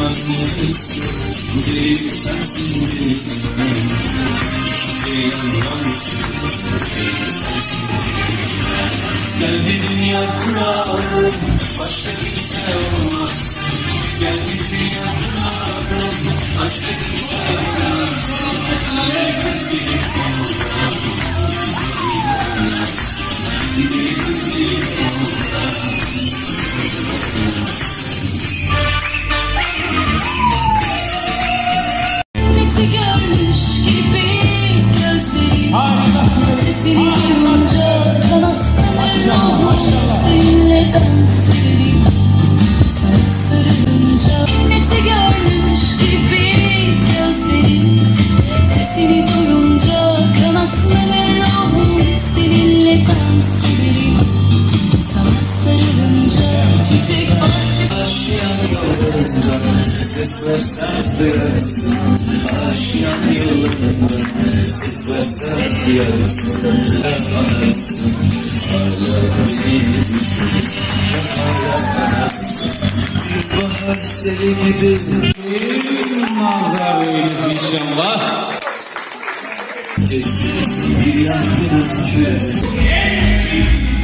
Bu değil sensin benim. Bu değil sensin benim. Gel bir dünya kuralım. Başka kimse olmaz. Gel bir dünya kuralım. Başka kimse olmaz çiçek bahçesi Aşiyan yolunda ses versen duyarsın Aşiyan yolunda ses versen duyarsın Ararsın hala beni düşün Hala ararsın Bir bahar seli gibi Manzara böylesi inşallah. Geçti bir yangının küre Ne